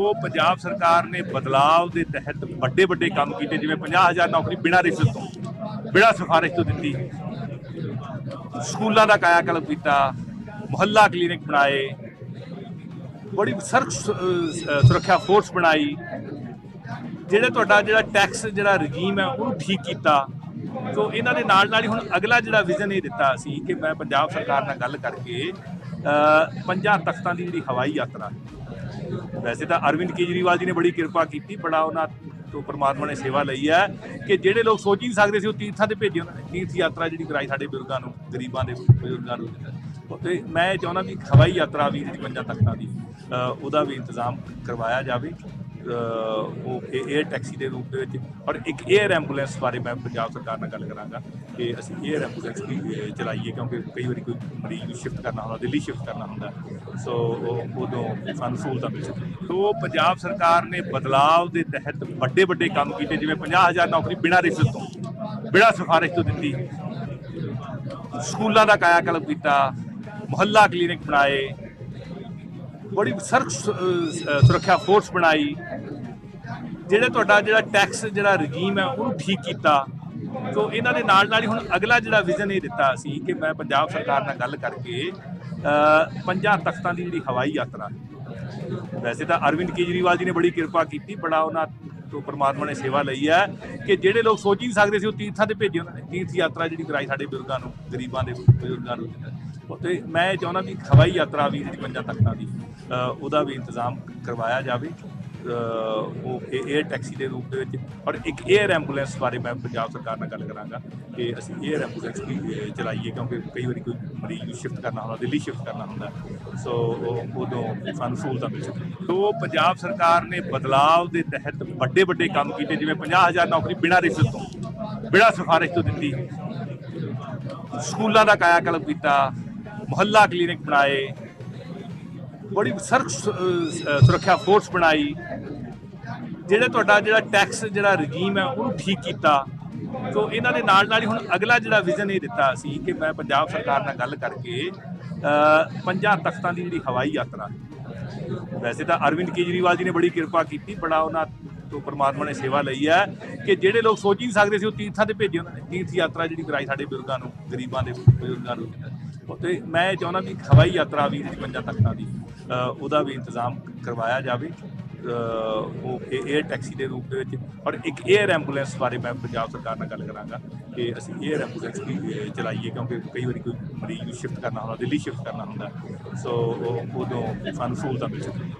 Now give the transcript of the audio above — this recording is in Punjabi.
ਸੋ ਪੰਜਾਬ ਸਰਕਾਰ ਨੇ ਬਦਲਾਵ ਦੇ ਤਹਿਤ ਵੱਡੇ ਵੱਡੇ ਕੰਮ ਕੀਤੇ, ਜਿਵੇਂ 50000 ਨੌਕਰੀ ਬਿਨਾਂ ਰਿਸ਼ਵਤ ਤੋਂ, ਬਿਨਾਂ ਸਿਫਾਰਿਸ਼ ਤੋਂ ਦਿੱਤੀ। ਸਕੂਲਾਂ ਦਾ ਕਾਇਆਕਲਪ ਕੀਤਾ, ਮੁਹੱਲਾ ਕਲੀਨਿਕ ਬਣਾਏ, ਬੜੀ ਸਰਕ ਸੁਰੱਖਿਆ ਫੋਰਸ ਬਣਾਈ। ਜਿਹੜਾ ਤੁਹਾਡਾ ਜਿਹੜਾ ਟੈਕਸ, ਜਿਹੜਾ ਰਜੀਮ ਹੈ, ਉਹਨੂੰ ਠੀਕ ਕੀਤਾ। ਸੋ ਇਹਨਾਂ ਦੇ ਨਾਲ ਨਾਲ ਹੀ ਹੁਣ ਅਗਲਾ ਜਿਹੜਾ ਵਿਜ਼ਨ ਇਹ ਦਿੱਤਾ ਸੀ ਕਿ ਮੈਂ ਪੰਜਾਬ ਸਰਕਾਰ ਨਾਲ ਗੱਲ ਕਰਕੇ ਪੰਜਾਂ ਤਖਤਾਂ ਦੀ ਜਿਹੜੀ ਹਵਾਈ ਯਾਤਰਾ ਵੈਸੇ ਤਾਂ ਅਰਵਿੰਦ ਕੇਜਰੀਵਾਲ ਜੀ ਨੇ ਬੜੀ ਕਿਰਪਾ ਕੀਤੀ, ਬੜਾ ਉਹਨਾਂ ਤੋਂ ਪਰਮਾਤਮਾ ਨੇ ਸੇਵਾ ਲਈ ਹੈ ਕਿ ਜਿਹੜੇ ਲੋਕ ਸੋਚ ਹੀ ਨਹੀਂ ਸਕਦੇ ਸੀ ਉਹ ਤੀਰਥਾਂ ਤੇ ਭੇਜੇ ਉਹਨਾਂ ਨੇ। ਤੀਰਥ ਯਾਤਰਾ ਜਿਹੜੀ ਕਰਾਈ ਸਾਡੇ ਬਜ਼ੁਰਗਾਂ ਨੂੰ, ਗਰੀਬਾਂ ਦੇ ਬਜ਼ੁਰਗਾਂ ਨੂੰ। ਤੇ ਮੈਂ ਇਹ ਚਾਹੁੰਦਾ ਵੀ ਹਵਾਈ ਯਾਤਰਾ ਵੀ ਜਿਹੜੀ ਪੰਜਾਂ ਤਖਤਾਂ ਦੀ ਉਹਦਾ ਵੀ ਇੰਤਜ਼ਾਮ ਕਰਵਾਇਆ ਜਾਵੇ। ਉਹ ਏਅਰ ਟੈਕਸੀ ਦੇ ਰੂਪ ਦੇ ਵਿੱਚ ਔਰ ਇੱਕ ਏਅਰ ਐਂਬੂਲੈਂਸ ਬਾਰੇ ਮੈਂ ਪੰਜਾਬ ਸਰਕਾਰ ਨਾਲ ਗੱਲ ਕਰਾਂਗਾ ਕਿ ਅਸੀਂ ਏਅਰ ਐਂਬੂਲੈਂਸ ਵੀ ਚਲਾਈਏ ਕਿਉਂਕਿ ਕਈ ਵਾਰੀ ਕੋਈ ਮਰੀਜ਼ ਨੂੰ ਸ਼ਿਫਟ ਕਰਨਾ ਹੁੰਦਾ, ਦਿੱਲੀ ਸ਼ਿਫਟ ਕਰਨਾ ਹੁੰਦਾ। ਸੋ ਉਦੋਂ ਸਾਨੂੰ ਸਹੂਲਤਾਂ ਮਿਲ ਸਕਦੀਆਂ। ਸੋ ਪੰਜਾਬ ਸਰਕਾਰ ਨੇ ਬਦਲਾਅ ਦੇ ਤਹਿਤ ਵੱਡੇ ਵੱਡੇ ਕੰਮ ਕੀਤੇ, ਜਿਵੇਂ 50000 ਨੌਕਰੀ ਬਿਨਾਂ ਰਿਸ਼ਵਤ ਤੋਂ, ਬਿਨਾਂ ਸਿਫਾਰਿਸ਼ ਤੋਂ ਦਿੱਤੀ। ਸਕੂਲਾਂ ਦਾ ਕਾਇਆ ਕਲਪ ਕੀਤਾ, ਮੁਹੱਲਾ ਕਲੀਨਿਕ ਬਣਾਏ ਬੜੀ ਸਰਕ ਸੁਰੱਖਿਆ ਫੋਰਸ ਬਣਾਈ। ਜਿਹੜੇ ਤੁਹਾਡਾ ਜਿਹੜਾ ਟੈਕਸ ਜਿਹੜਾ ਰਜੀਮ ਹੈ ਉਹਨੂੰ ਠੀਕ ਕੀਤਾ। ਸੋ ਇਹਨਾਂ ਦੇ ਨਾਲ ਨਾਲ ਹੀ ਹੁਣ ਅਗਲਾ ਜਿਹੜਾ ਵਿਜ਼ਨ ਇਹ ਦਿੱਤਾ ਸੀ ਕਿ ਮੈਂ ਪੰਜਾਬ ਸਰਕਾਰ ਨਾਲ ਗੱਲ ਕਰਕੇ ਅਹ, ਪੰਜਾਂ ਤਖਤਾਂ ਦੀ ਜਿਹੜੀ ਹਵਾਈ ਯਾਤਰਾ। ਵੈਸੇ ਤਾਂ ਅਰਵਿੰਦ ਕੇਜਰੀਵਾਲ ਜੀ ਨੇ ਬੜੀ ਕਿਰਪਾ ਕੀਤੀ ਬੜਾ ਉਹਨਾਂ ਤੋਂ ਪਰਮਾਤਮਾ ਨੇ ਸੇਵਾ ਲਈ ਹੈ ਕਿ ਜਿਹੜੇ ਲੋਕ ਸੋਚ ਹੀ ਨਹੀਂ ਸਕਦੇ ਸੀ ਉਹ ਤੀਰਥਾਂ ਤੇ ਭੇਜੇ ਉਹਨਾਂ ਨੇ। ਤੀਰਥ ਯਾਤਰਾ ਜਿਹੜੀ ਕਰਾਈ ਸਾਡੇ ਬਜ਼ੁਰਗਾਂ ਨੂੰ ਗਰੀਬਾਂ ਦੇ ਬਜ਼ੁਰਗਾਂ ਨੂੰ। ਤੇ ਮੈਂ ਇਹ ਚਾਹੁੰਦਾ ਵੀ ਹਵਾਈ ਯਾਤਰਾ ਵੀ ਜਿਹੜੀ ਪੰਜਾਂ ਤਖਤਾਂ ਦੀ। ਉਹਦਾ ਵੀ ਇੰਤਜ਼ਾਮ ਕਰਵਾਇਆ ਜਾਵੇ। ਉਹ ਏਅਰ ਟੈਕਸੀ ਦੇ ਰੂਪ ਦੇ ਵਿੱਚ, ਔਰ ਇੱਕ ਏਅਰ ਐਂਬੂਲੈਂਸ ਬਾਰੇ ਮੈਂ ਪੰਜਾਬ ਸਰਕਾਰ ਨਾਲ ਗੱਲ ਕਰਾਂਗਾ ਕਿ ਅਸੀਂ ਏਅਰ ਐਂਬੂਲੈਂਸ ਵੀ ਚਲਾਈਏ ਕਿਉਂਕਿ ਕਈ ਵਾਰੀ ਕੋਈ ਮਰੀਜ਼ ਨੂੰ ਸ਼ਿਫਟ ਕਰਨਾ ਹੁੰਦਾ, ਦਿੱਲੀ ਸ਼ਿਫਟ ਕਰਨਾ ਹੁੰਦਾ। ਸੋ ਉਹ, ਉਦੋਂ ਸਾਨੂੰ ਸਹੂਲਤਾਂ ਮਿਲ ਸਕਦੀਆਂ। ਸੋ ਪੰਜਾਬ ਸਰਕਾਰ ਨੇ ਬਦਲਾਅ ਦੇ ਤਹਿਤ ਵੱਡੇ ਵੱਡੇ ਕੰਮ ਕੀਤੇ, ਜਿਵੇਂ 50000 ਨੌਕਰੀ ਬਿਨਾਂ ਰਿਸ਼ਵਤ ਤੋਂ, ਬਿਨਾਂ ਸਿਫਾਰਿਸ਼ ਤੋਂ ਦਿੱਤੀ। ਸਕੂਲਾਂ ਦਾ ਕਾਇਆ ਕਲਪ ਕੀਤਾ, ਮੁਹੱਲਾ ਕਲੀਨਿਕ ਬਣਾਏ ਬੜੀ ਸਰਕ ਸੁਰੱਖਿਆ ਫੋਰਸ ਬਣਾਈ। ਜਿਹੜਾ ਤੁਹਾਡਾ ਜਿਹੜਾ ਟੈਕਸ ਜਿਹੜਾ ਰਜੀਮ ਹੈ, ਉਹਨੂੰ ਠੀਕ ਕੀਤਾ। ਸੋ ਇਹਨਾਂ ਦੇ ਨਾਲ ਨਾਲ ਹੀ ਹੁਣ ਅਗਲਾ ਜਿਹੜਾ ਵਿਜ਼ਨ ਇਹ ਦਿੱਤਾ ਸੀ ਕਿ ਮੈਂ ਪੰਜਾਬ ਸਰਕਾਰ ਨਾਲ ਗੱਲ ਕਰਕੇ ਪੰਜਾਂ ਤਖਤਾਂ ਦੀ ਜਿਹੜੀ ਹਵਾਈ ਯਾਤਰਾ। ਵੈਸੇ ਤਾਂ ਅਰਵਿੰਦ ਕੇਜਰੀਵਾਲ ਜੀ ਨੇ ਬੜੀ ਕਿਰਪਾ ਕੀਤੀ, ਬੜਾ ਉਹਨਾਂ ਤੋਂ ਪਰਮਾਤਮਾ ਨੇ ਸੇਵਾ ਲਈ ਹੈ ਕਿ ਜਿਹੜੇ ਲੋਕ ਸੋਚ ਹੀ ਨਹੀਂ ਸਕਦੇ ਸੀ ਉਹ ਤੀਰਥਾਂ ਤੇ ਭੇਜੇ ਉਹਨਾਂ ਨੇ। ਤੀਰਥ ਯਾਤਰਾ ਜਿਹੜੀ ਕਰਾਈ ਸਾਡੇ ਬਜ਼ੁਰਗਾਂ ਨੂੰ, ਗਰੀਬਾਂ ਦੇ ਬਜ਼ੁਰਗਾਂ ਨੂੰ। ਤੇ ਮੈਂ ਚਾਹੁੰਦਾ ਕਿ ਹਵਾਈ ਯਾਤਰਾ ਵੀ ਪੰਜਾਂ ਤੱਕਾਂ ਦੀ ਉਹਦਾ ਵੀ ਇੰਤਜ਼ਾਮ ਕਰਵਾਇਆ ਜਾਵੇ ਉਹ ਏਅਰ ਟੈਕਸੀ ਦੇ ਰੂਪ ਦੇ ਵਿੱਚ, ਔਰ ਇੱਕ ਏਅਰ ਐਂਬੂਲੈਂਸ ਬਾਰੇ ਮੈਂ ਪੰਜਾਬ ਸਰਕਾਰ ਨਾਲ ਗੱਲ ਕਰਾਂਗਾ ਕਿ ਅਸੀਂ ਏਅਰ ਐਂਬੂਲੈਂਸ ਵੀ ਚਲਾਈਏ, ਕਿਉਂਕਿ ਕਈ ਵਾਰੀ ਕੋਈ ਮਰੀਜ਼ ਨੂੰ ਸ਼ਿਫਟ ਕਰਨਾ ਹੁੰਦਾ, ਦਿੱਲੀ ਸ਼ਿਫਟ ਕਰਨਾ ਹੁੰਦਾ ਸੋ ਉਹ ਉਦੋਂ ਸਾਨੂੰ ਸਹੂਲਤਾਂ ਮਿਲ ਸਕਦੀਆਂ